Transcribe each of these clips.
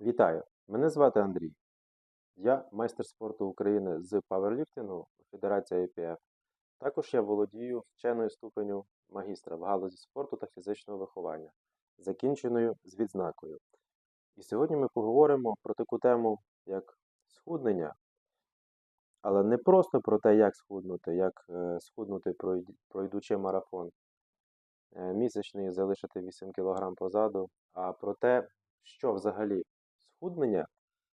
Вітаю! Мене звати Андрій. Я майстер спорту України з паверліфтингу Федерація IPF. Також я володію вченою ступеню магістра в галузі спорту та фізичного виховання, закінченою з відзнакою. І сьогодні ми поговоримо про таку тему, як схуднення, але не просто про те, як схуднути, як е, схуднути, пройдучи марафон е, місячний залишити 8 кг позаду, а про те, що взагалі схуднення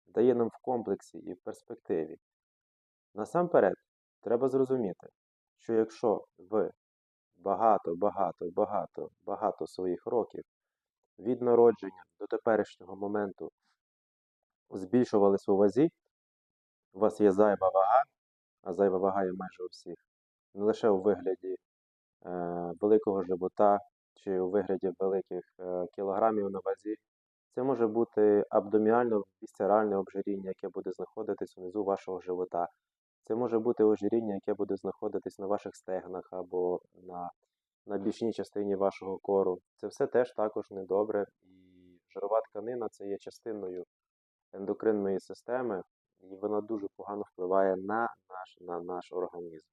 дає нам в комплексі і в перспективі. Насамперед, треба зрозуміти, що якщо ви багато, багато, багато, багато своїх років від народження до теперішнього моменту збільшувались у вазі, у вас є зайва вага, а зайва вага є майже у всіх, не лише у вигляді е, великого живота чи у вигляді великих е, кілограмів на вазі. Це може бути абдоміально-вісцеральне обжиріння, яке буде знаходитись унизу вашого живота. Це може бути ожиріння, яке буде знаходитись на ваших стегнах або на, на бічній частині вашого кору. Це все теж також недобре. І жирова тканина це є частиною ендокринної системи, і вона дуже погано впливає на наш, на наш організм.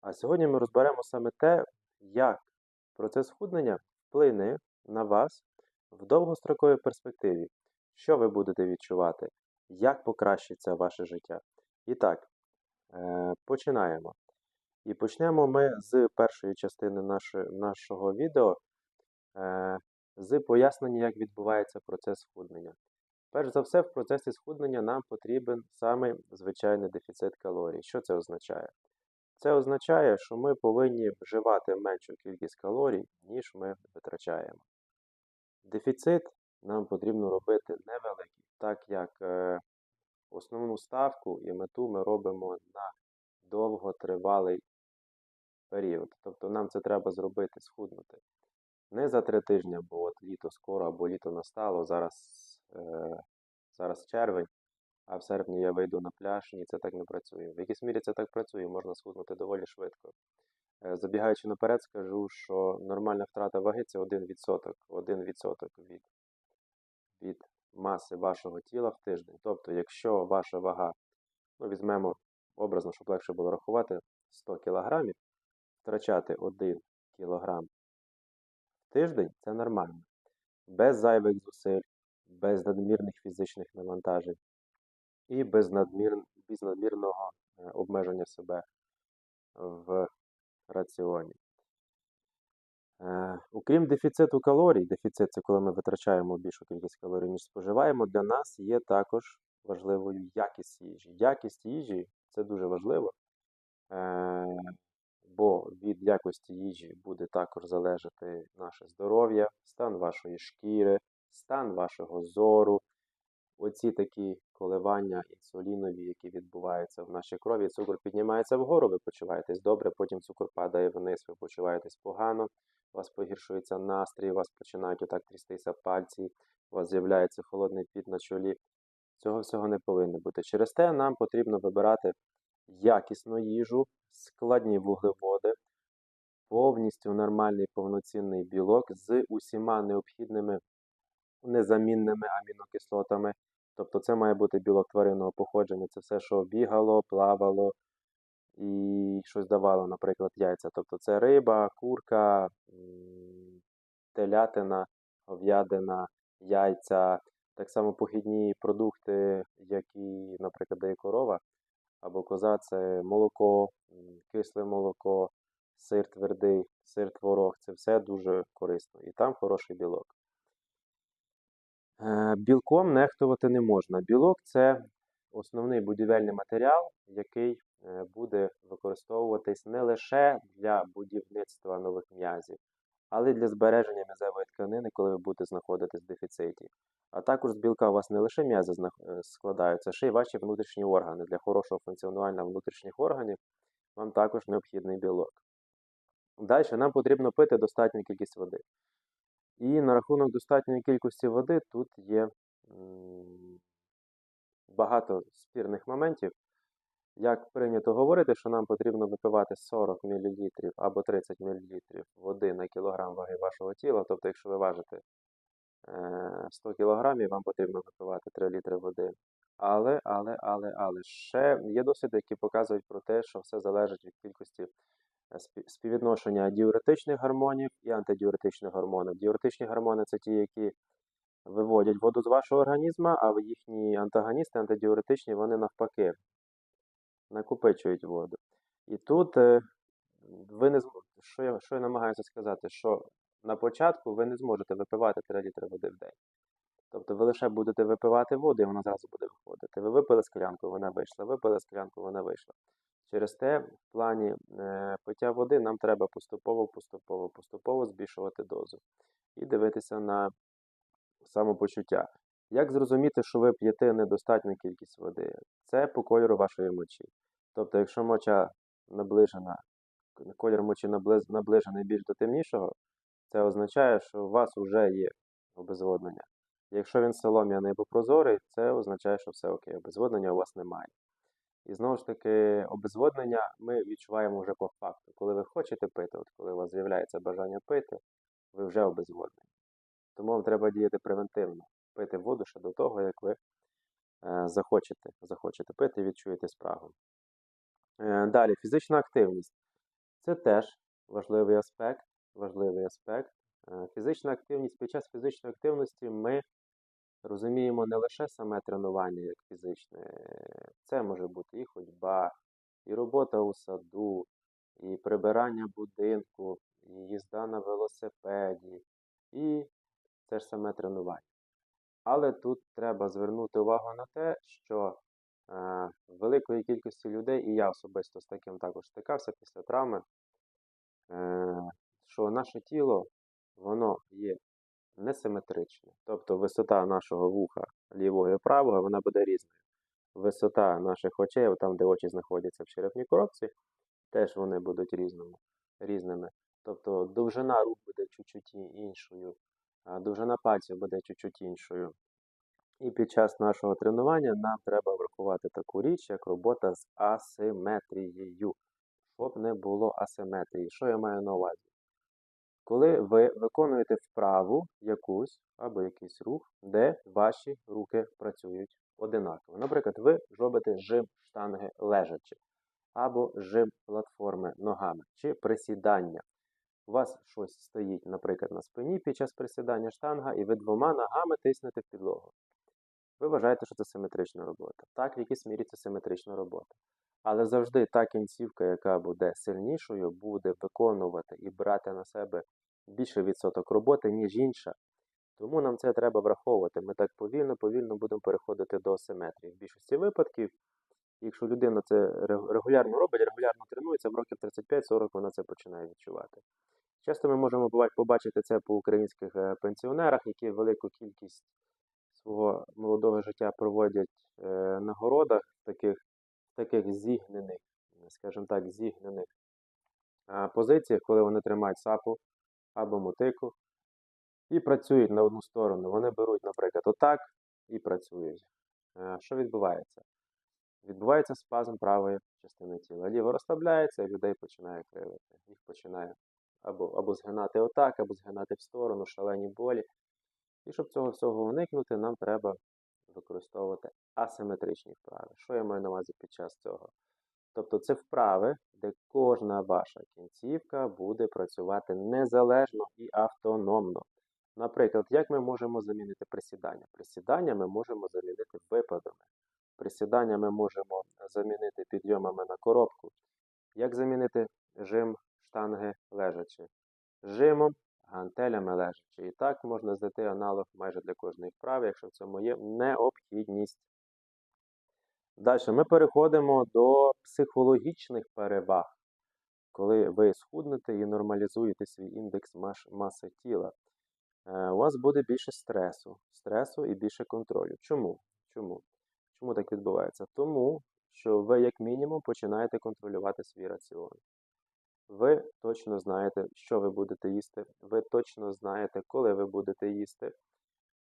А сьогодні ми розберемо саме те, як процес схуднення вплине на вас в довгостроковій перспективі, що ви будете відчувати, як покращиться ваше життя. І так, е, починаємо. І почнемо ми з першої частини нашого відео е, з пояснення, як відбувається процес схуднення. Перш за все, в процесі схуднення нам потрібен саме звичайний дефіцит калорій. Що це означає? Це означає, що ми повинні вживати меншу кількість калорій, ніж ми витрачаємо. Дефіцит нам потрібно робити невеликий, так як е, основну ставку і мету ми робимо на довготривалий період. Тобто нам це треба зробити, схуднути. Не за три тижні, бо от літо скоро або літо настало, зараз, е, зараз червень, а в серпні я вийду на пляж, ні, це так не працює. В якійсь мірі це так працює, можна схуднути доволі швидко. Е, Забігаючи наперед, скажу, що нормальна втрата ваги це 1%, 1% від, від маси вашого тіла в тиждень. Тобто, якщо ваша вага, ну візьмемо образно, щоб легше було рахувати, 100 кг, втрачати 1 кг в тиждень це нормально. Без зайвих зусиль, без надмірних фізичних навантажень і без, надмір, без надмірного е, обмеження себе в раціоні. Е, окрім дефіциту калорій, дефіцит це коли ми витрачаємо більшу кількість калорій, ніж споживаємо, для нас є також важливою якість їжі. Якість їжі це дуже важливо, е, бо від якості їжі буде також залежати наше здоров'я, стан вашої шкіри, стан вашого зору. Оці такі коливання інсулінові, які відбуваються в нашій крові, цукор піднімається вгору, ви почуваєтесь добре, потім цукор падає вниз, ви почуваєтесь погано, у вас погіршується настрій, у вас починають отак трястися пальці, у вас з'являється холодний піт на чолі. Цього всього не повинно бути. Через те нам потрібно вибирати якісну їжу, складні вуглеводи, повністю нормальний повноцінний білок з усіма необхідними незамінними амінокислотами. Тобто це має бути білок тваринного походження. Це все, що бігало, плавало і щось давало, наприклад, яйця. Тобто це риба, курка, телятина, говядина, яйця, так само похідні продукти, які, наприклад, дає корова або коза, це молоко, кисле молоко, сир твердий, сир творог. Це все дуже корисно. І там хороший білок. Е, Білком нехтувати не можна. Білок це основний будівельний матеріал, який е, буде використовуватись не лише для будівництва нових м'язів, але й для збереження м'язевої тканини, коли ви будете знаходитись в дефіциті. А також з білка у вас не лише м'язи е, складаються, ще й ваші внутрішні органи. Для хорошого функціонування внутрішніх органів вам також необхідний білок. Далі нам потрібно пити достатню кількість води. І на рахунок достатньої кількості води тут є багато спірних моментів. Як прийнято говорити, що нам потрібно випивати 40 мл або 30 мл води на кілограм ваги вашого тіла. Тобто, якщо ви важите е, 100 кілограмів, вам потрібно випивати 3 літри води. Але, але, але, але ще є досліди, які показують про те, що все залежить від кількості е, співвідношення діуретичних гормонів і антидіуретичних гормонів. Діуретичні гормони це ті, які виводять воду з вашого організму, а їхні антагоністи, антидіуретичні, вони навпаки накопичують воду. І тут е, ви не що я, що я намагаюся сказати, що на початку ви не зможете випивати 3 літри води в день. Тобто ви лише будете випивати воду, і вона зразу буде виходити. Ви випили склянку, вона вийшла, випили склянку, вона вийшла. Через те, в плані е, пиття води нам треба поступово, поступово, поступово збільшувати дозу і дивитися на самопочуття. Як зрозуміти, що ви п'єте недостатню кількість води? Це по кольору вашої мочі. Тобто, якщо моча наближена, колір мочі наближений більш до темнішого, це означає, що у вас вже є обезводнення. Якщо він солом'яний або прозорий, це означає, що все окей, обезводнення у вас немає. І знову ж таки, обезводнення ми відчуваємо вже по факту. Коли ви хочете пити, от коли у вас з'являється бажання пити, ви вже обезводнені. Тому вам треба діяти превентивно, пити воду ще до того, як ви е, захочете, захочете пити відчуєте спрагу. Е, далі, фізична активність. Це теж важливий аспект. Важливий аспект. Е, Фізична активність під час фізичної активності ми розуміємо не лише саме тренування як фізичне, це може бути і ходьба, і робота у саду, і прибирання будинку, і їзда на велосипеді, і це ж саме тренування. Але тут треба звернути увагу на те, що е, великої кількості людей, і я особисто з таким також стикався після травми, е, що наше тіло, воно є несиметричне. Тобто висота нашого вуха лівого і правого, вона буде різною. Висота наших очей, там, де очі знаходяться в черепній коробці, теж вони будуть різними, різними. Тобто довжина рук буде чуть-чуть іншою, довжина пальців буде чуть-чуть іншою. І під час нашого тренування нам треба врахувати таку річ, як робота з асиметрією, щоб не було асиметрії. Що я маю на увазі? Коли ви виконуєте вправу якусь або якийсь рух, де ваші руки працюють одинаково. Наприклад, ви робите жим штанги лежачи, або жим платформи ногами, чи присідання. У вас щось стоїть, наприклад, на спині під час присідання штанга, і ви двома ногами тиснете в підлогу. Ви вважаєте, що це симетрична робота. Так, в якійсь мірі це симетрична робота. Але завжди та кінцівка, яка буде сильнішою, буде виконувати і брати на себе більше відсоток роботи, ніж інша. Тому нам це треба враховувати. Ми так повільно, повільно будемо переходити до асиметрії. В більшості випадків, якщо людина це регулярно робить, регулярно тренується, в років 35-40 вона це починає відчувати. Часто ми можемо побачити це по українських е, пенсіонерах, які велику кількість свого молодого життя проводять е, на городах, таких, таких зігнених, скажімо так, зігнених позиціях, коли вони тримають сапу або мотику і працюють на одну сторону. Вони беруть, наприклад, отак і працюють. Що відбувається? Відбувається спазм правої частини тіла. Ліво розслабляється, і людей починає кривити. Їх починає або, або згинати отак, або згинати в сторону, шалені болі. І щоб цього всього уникнути, нам треба використовувати асиметричні вправи. Що я маю на увазі під час цього? Тобто це вправи, де кожна ваша кінцівка буде працювати незалежно і автономно. Наприклад, як ми можемо замінити присідання? Присідання ми можемо замінити випадами. Присідання ми можемо замінити підйомами на коробку. Як замінити жим штанги лежачи? Жимом, гантелями лежачи. І так можна знайти аналог майже для кожної вправи, якщо в цьому є необхідність. Далі ми переходимо до психологічних переваг, коли ви схуднете і нормалізуєте свій індекс маси тіла. Е, У вас буде більше стресу, стресу і більше контролю. Чому? Чому? Чому так відбувається? Тому, що ви, як мінімум, починаєте контролювати свій раціон. Ви точно знаєте, що ви будете їсти, ви точно знаєте, коли ви будете їсти.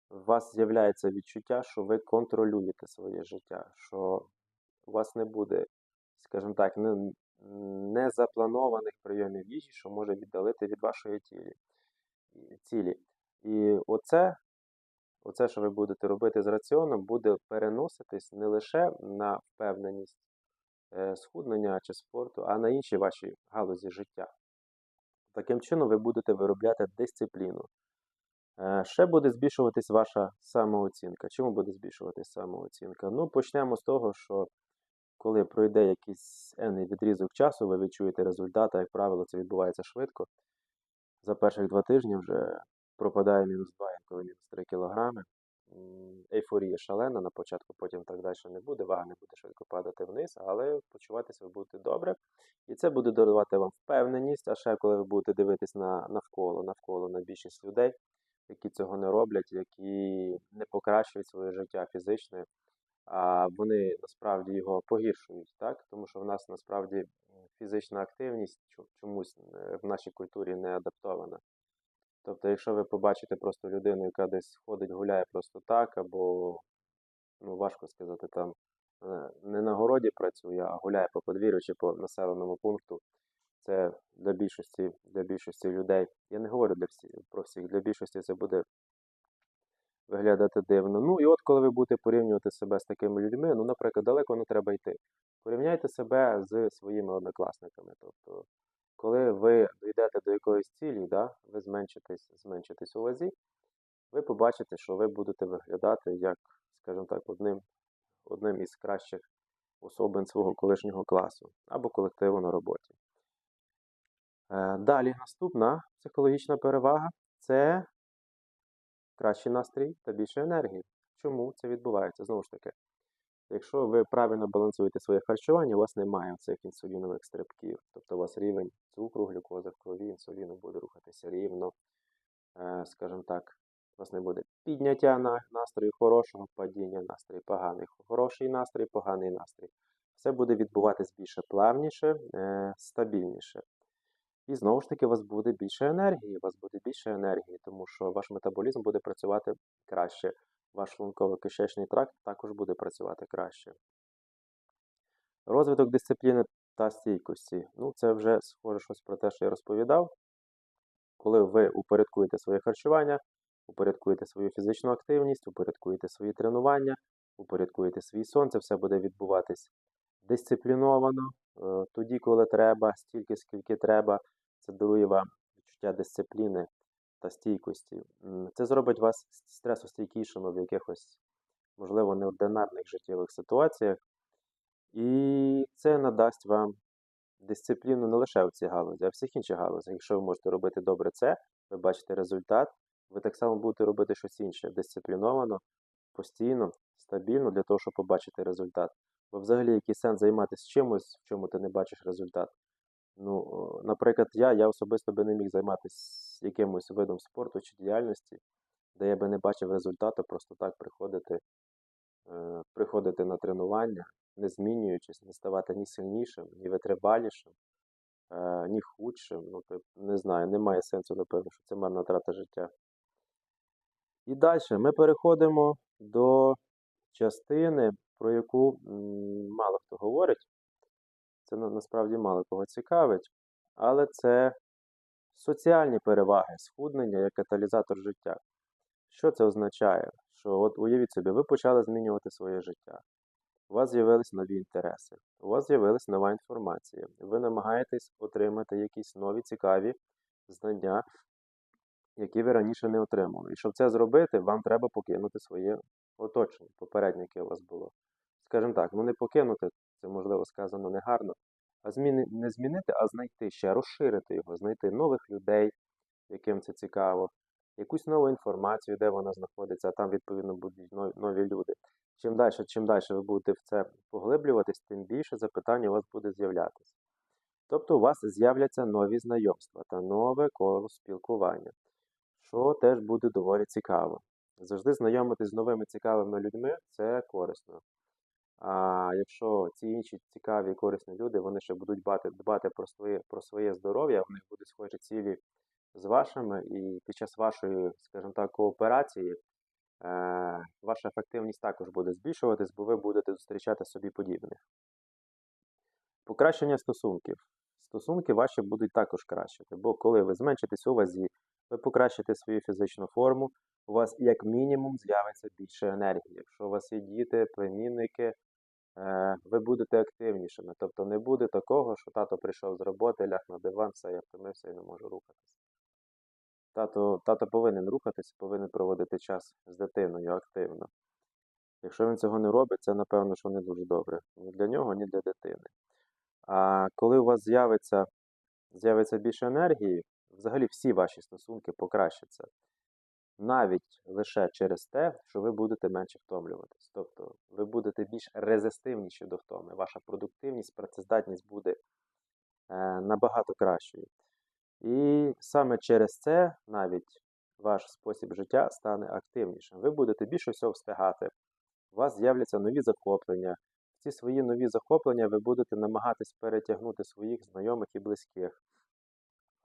У вас з'являється відчуття, що ви контролюєте своє життя, що у вас не буде, скажімо так, не- незапланованих прийомів їжі, що може віддалити від вашої тілі, цілі. І оце оце, що ви будете робити з раціоном, буде переноситись не лише на впевненість схуднення чи спорту, а на інші ваші галузі життя. Таким чином, ви будете виробляти дисципліну. Е, Ще буде збільшуватись ваша самооцінка. Чому буде збільшуватись самооцінка? Ну, почнемо з того, що коли пройде якийсь енний відрізок часу, ви відчуєте результат, як правило, це відбувається швидко. За перших два тижні вже пропадає мінус 2, інколи мінус 3 кілограми. Ейфорія шалена на початку, потім так далі не буде, вага не буде швидко падати вниз, але почуватися ви будете добре. І це буде дарувати вам впевненість. А ще коли ви будете дивитись на навколо, навколо на більшість людей, які цього не роблять, які не покращують своє життя фізичне, а вони насправді його погіршують, так? Тому що в нас насправді фізична активність чомусь е, в нашій культурі не адаптована. Тобто, якщо ви побачите просто людину, яка десь ходить, гуляє просто так, або, ну, важко сказати, там е, не на городі працює, а гуляє по подвір'ю чи по населеному пункту, це для більшості, для більшості людей. Я не говорю для всіх, про всіх, для більшості це буде виглядати дивно. Ну і от коли ви будете порівнювати себе з такими людьми, ну, наприклад, далеко не треба йти. Порівняйте себе з своїми однокласниками. Тобто, коли ви дійдете до якоїсь цілі, да, ви зменшитесь, зменшитесь у вазі, ви побачите, що ви будете виглядати як, скажімо так, одним, одним із кращих особин свого колишнього класу або колективу на роботі. Е, Далі наступна психологічна перевага це кращий настрій та більше енергії. Чому це відбувається? Знову ж таки, якщо ви правильно балансуєте своє харчування, у вас немає цих інсулінових стрибків. Тобто у вас рівень цукру, глюкози в крові, інсуліну буде рухатися рівно. Е, Скажімо так, у вас не буде підняття на- настрою хорошого, падіння настрою поганий, хороший настрій, поганий настрій. Все буде відбуватись більше плавніше, е, стабільніше. І знову ж таки, у вас буде більше енергії, у вас буде більше енергії, тому що ваш метаболізм буде працювати краще, ваш шлунково-кишечний тракт також буде працювати краще. Розвиток дисципліни та стійкості. Ну, це вже схоже щось про те, що я розповідав. Коли ви упорядкуєте своє харчування, упорядкуєте свою фізичну активність, упорядкуєте свої тренування, упорядкуєте свій сон, це все буде відбуватись дисципліновано, е, тоді, коли треба, стільки, скільки треба. Це дарує вам відчуття дисципліни та стійкості. Це зробить вас стресостійкішими в якихось, можливо, неординарних життєвих ситуаціях. І це надасть вам дисципліну не лише в цій галузі, а в всіх інших галузях. Якщо ви можете робити добре це, ви бачите результат, ви так само будете робити щось інше дисципліновано, постійно, стабільно для того, щоб побачити результат. Бо взагалі який сенс займатися чимось, в чому ти не бачиш результат. Ну, наприклад, я, я особисто би не міг займатися якимось видом спорту чи діяльності, де я би не бачив результату, просто так приходити, е, приходити на тренування, не змінюючись, не ставати ні сильнішим, ні витривалішим, е, ні худшим. Ну, не знаю, немає сенсу, напевно, що це марна трата життя. І далі ми переходимо до частини, про яку мало хто говорить. Це насправді мало кого цікавить, але це соціальні переваги схуднення як каталізатор життя. Що це означає? Що от уявіть собі, ви почали змінювати своє життя. У вас з'явились нові інтереси, у вас з'явилась нова інформація. Ви намагаєтесь отримати якісь нові цікаві знання, які ви раніше не отримали. І щоб це зробити, вам треба покинути своє оточення, попереднє, яке у вас було. Скажімо так, ну не покинути, це можливо сказано негарно, а зміни, не змінити, а знайти ще, розширити його, знайти нових людей, яким це цікаво, якусь нову інформацію, де вона знаходиться, а там, відповідно, будуть нові, люди. Чим далі, чим далі ви будете в це поглиблюватись, тим більше запитань у вас буде з'являтися. Тобто у вас з'являться нові знайомства та нове коло спілкування, що теж буде доволі цікаво. Завжди знайомитись з новими цікавими людьми це корисно. А якщо ці інші цікаві і корисні люди, вони ще будуть дбати, дбати про своє, про своє здоров'я, них будуть схожі цілі з вашими, і під час вашої, скажімо так, кооперації е, ваша ефективність також буде збільшуватись, бо ви будете зустрічати собі подібних. Покращення стосунків. Стосунки ваші будуть також кращити, бо коли ви зменшитесь у вазі, ви покращите свою фізичну форму, у вас як мінімум з'явиться більше енергії. Якщо у вас є діти, племінники, ви будете активнішими. Тобто не буде такого, що тато прийшов з роботи, ляг на диван, все, я втомився і не можу рухатися. Тато, тато повинен рухатися, повинен проводити час з дитиною активно. Якщо він цього не робить, це напевно, що не дуже добре. Ні для нього, ні для дитини. А коли у вас з'явиться, з'явиться більше енергії, взагалі всі ваші стосунки покращаться. Навіть лише через те, що ви будете менше втомлюватись. Тобто ви будете більш резистивніші до втоми. Ваша продуктивність, працездатність буде е, набагато кращою. І саме через це навіть ваш спосіб життя стане активнішим. Ви будете більше всього встигати. У вас з'являться нові захоплення. Ці свої нові захоплення ви будете намагатись перетягнути своїх знайомих і близьких,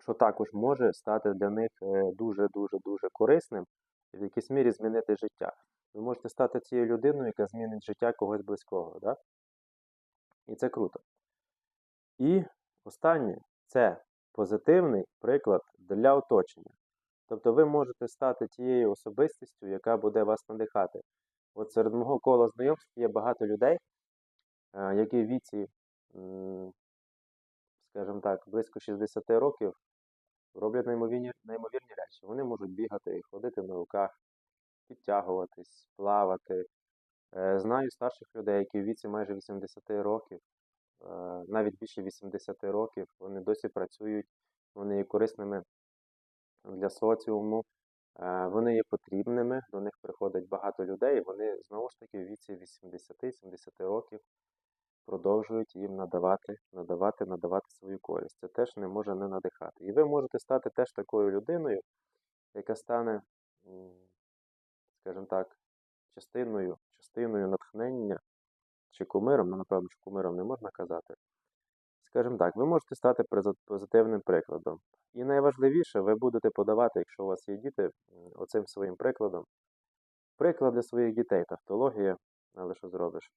що також може стати для них дуже-дуже дуже корисним в якійсь мірі змінити життя. Ви можете стати цією людиною, яка змінить життя когось близького. Да? І це круто. І останнє це позитивний приклад для оточення. Тобто ви можете стати тією особистістю, яка буде вас надихати. От серед мого кола знайомств є багато людей, е, які в віці, скажімо так, близько 60 років роблять неймовірні, неймовірні речі. Вони можуть бігати, ходити на руках, підтягуватись, плавати. Е, Знаю старших людей, які в віці майже 80 років, е, навіть більше 80 років, вони досі працюють, вони є корисними для соціуму, е, вони є потрібними, до них приходить багато людей, вони знову ж таки в віці 80-70 років продовжують їм надавати, надавати, надавати свою користь. Це теж не може не надихати. І ви можете стати теж такою людиною, яка стане, скажімо так, частиною, частиною натхнення чи кумиром, ну, напевно, що кумиром не можна казати. Скажімо так, ви можете стати позитивним прикладом. І найважливіше, ви будете подавати, якщо у вас є діти, оцим своїм прикладом. Приклад для своїх дітей, тавтологія, але що зробиш?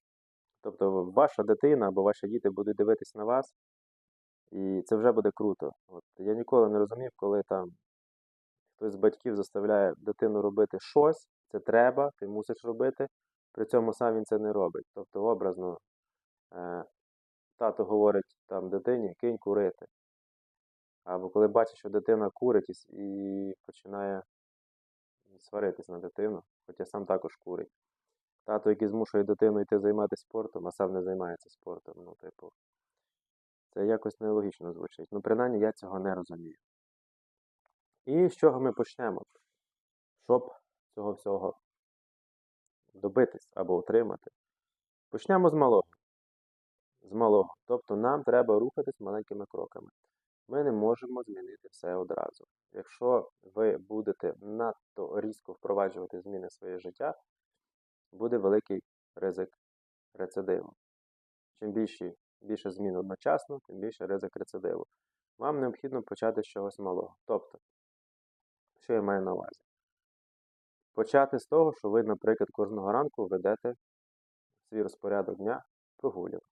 Тобто ваша дитина або ваші діти будуть дивитись на вас, і це вже буде круто. От, я ніколи не розумів, коли там хтось з батьків заставляє дитину робити щось, це треба, ти мусиш робити, при цьому сам він це не робить. Тобто, образно, е, тато говорить там дитині, кинь курити. Або коли бачить, що дитина курить і починає сваритись на дитину, хоча сам також курить. Тато, який змушує дитину йти займатися спортом, а сам не займається спортом. Ну, типу, це якось нелогічно звучить. Ну, принаймні, я цього не розумію. І з чого ми почнемо? Щоб цього всього добитись або отримати. Почнемо з малого. З малого. Тобто нам треба рухатись маленькими кроками. Ми не можемо змінити все одразу. Якщо ви будете надто різко впроваджувати зміни в своє життя, буде великий ризик рецидиву. Чим більше, більше змін одночасно, тим більше ризик рецидиву. Вам необхідно почати з чогось малого. Тобто, що я маю на увазі? Почати з того, що ви, наприклад, кожного ранку ведете свій розпорядок дня прогулянку.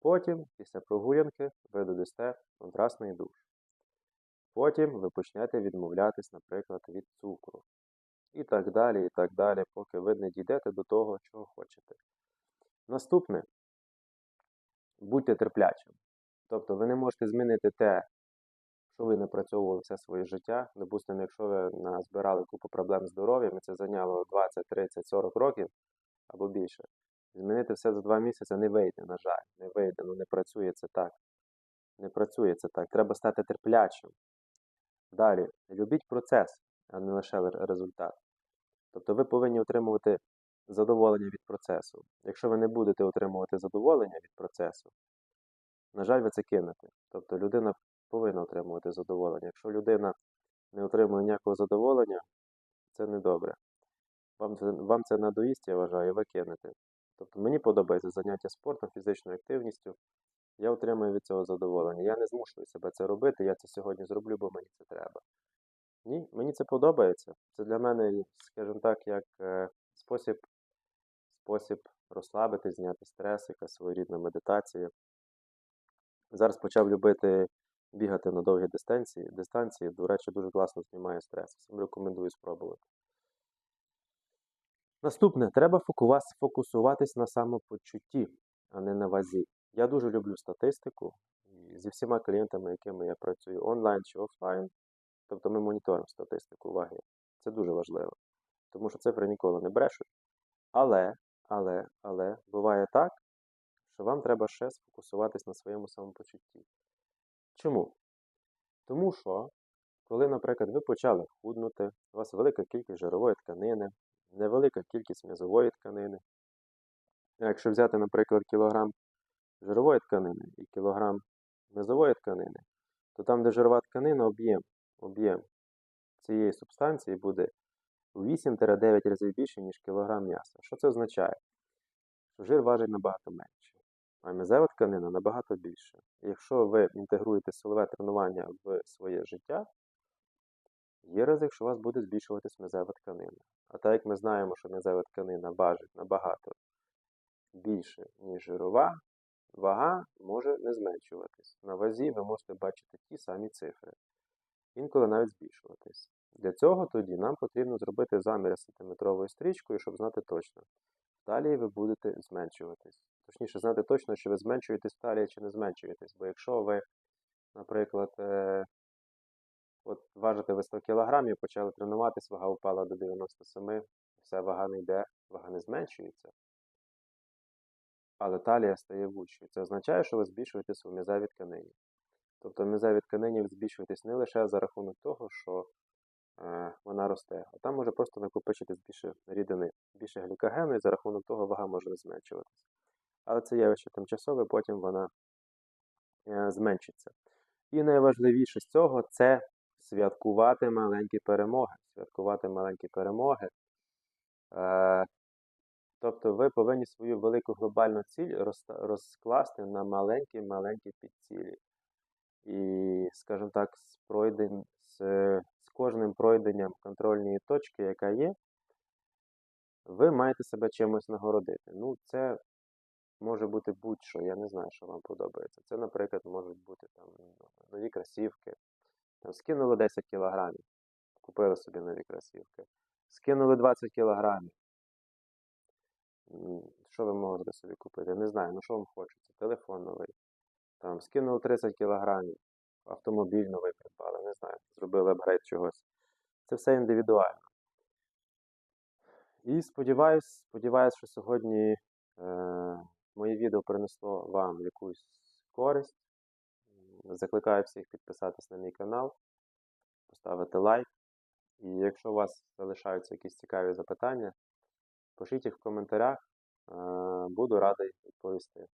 Потім, після прогулянки, ви додасте контрастний душ. Потім ви почнете відмовлятись, наприклад, від цукру. І так далі, і так далі, поки ви не дійдете до того, чого хочете. Наступне будьте терплячим. Тобто ви не можете змінити те, що ви напрацьовували все своє життя. Допустимо, якщо ви назбирали купу проблем здоров'ям, і це зайняло 20, 30, 40 років або більше. Змінити все за два місяці не вийде, на жаль, не вийде, ну не працює це так. Не працює це так. Треба стати терплячим. Далі, любіть процес, а не лише результат. Тобто ви повинні отримувати задоволення від процесу. Якщо ви не будете отримувати задоволення від процесу, на жаль, ви це кинете. Тобто людина повинна отримувати задоволення. Якщо людина не отримує ніякого задоволення, це недобре. Вам це, вам це надоїсть, я вважаю, ви кинете. Тобто мені подобається заняття спортом, фізичною активністю. Я отримую від цього задоволення. Я не змушую себе це робити, я це сьогодні зроблю, бо мені це треба. Ні, мені це подобається. Це для мене, скажімо так, як е, спосіб, спосіб розслабити, зняти стрес, якась своєрідна медитація. Зараз почав любити бігати на довгі дистанції. Дистанції, до речі, дуже класно знімає стрес. Всім рекомендую спробувати. Наступне, треба фокусуватись на самопочутті, а не на вазі. Я дуже люблю статистику. Зі всіма клієнтами, якими я працюю онлайн чи офлайн, тобто ми моніторимо статистику ваги. Це дуже важливо, тому що цифри ніколи не брешуть. Але, але, але буває так, що вам треба ще сфокусуватись на своєму самопочутті. Чому? Тому що, коли, наприклад, ви почали худнути, у вас велика кількість жирової тканини, невелика кількість м'язової тканини. Якщо взяти, наприклад, кілограм жирової тканини і кілограм м'язової тканини, то там, де жирова тканина, об'єм, об'єм цієї субстанції буде у 8-9 разів більше, ніж кілограм м'яса. Що це означає? Що жир важить набагато менше, а м'язева тканина набагато більше. І якщо ви інтегруєте силове тренування в своє життя, є ризик, що у вас буде збільшуватись м'язева тканина. А так як ми знаємо, що м'язева тканина важить набагато більше, ніж жирова, вага може не зменшуватись. На вазі ви можете бачити ті самі цифри, інколи навіть збільшуватись. Для цього тоді нам потрібно зробити заміри сантиметровою стрічкою, щоб знати точно, в талії ви будете зменшуватись. Точніше, знати точно, чи ви зменшуєтесь в чи не зменшуєтесь. Бо якщо ви, наприклад, е, от важите ви 100 кг, почали тренуватись, вага упала до 97, все, вага не йде, вага не зменшується. Але талія стає вущою. Це означає, що ви збільшуєте свою м'язеві тканині. Тобто в м'язевій тканині ви збільшуєтесь не лише за рахунок того, що е, вона росте, а там може просто накопичитись більше рідини, більше глікогену, і за рахунок того вага може не зменшуватись. Але це явище тимчасове, потім вона е, зменшиться. І найважливіше з цього це святкувати маленькі перемоги. Святкувати маленькі перемоги. Е, Тобто ви повинні свою велику глобальну ціль розкласти на маленькі-маленькі підцілі. І, скажімо так, з, пройден, з, з кожним пройденням контрольної точки, яка є, ви маєте себе чимось нагородити. Ну, це може бути будь-що, я не знаю, що вам подобається. Це, наприклад, можуть бути там нові кросівки. Там, скинули 10 кілограмів, купили собі нові кросівки. Скинули 20 кілограмів. Що ви можете собі купити? Не знаю, ну що вам хочеться? Телефон новий. Там, скинули 30 кілограмів, автомобіль новий придбали, не знаю, зробили апгрейд чогось. Це все індивідуально. І сподіваюсь, сподіваюсь, що сьогодні е, моє відео принесло вам якусь користь. Закликаю всіх підписатись на мій канал, поставити лайк. І якщо у вас залишаються якісь цікаві запитання, пишіть їх в коментарях. Е, Буду радий відповісти.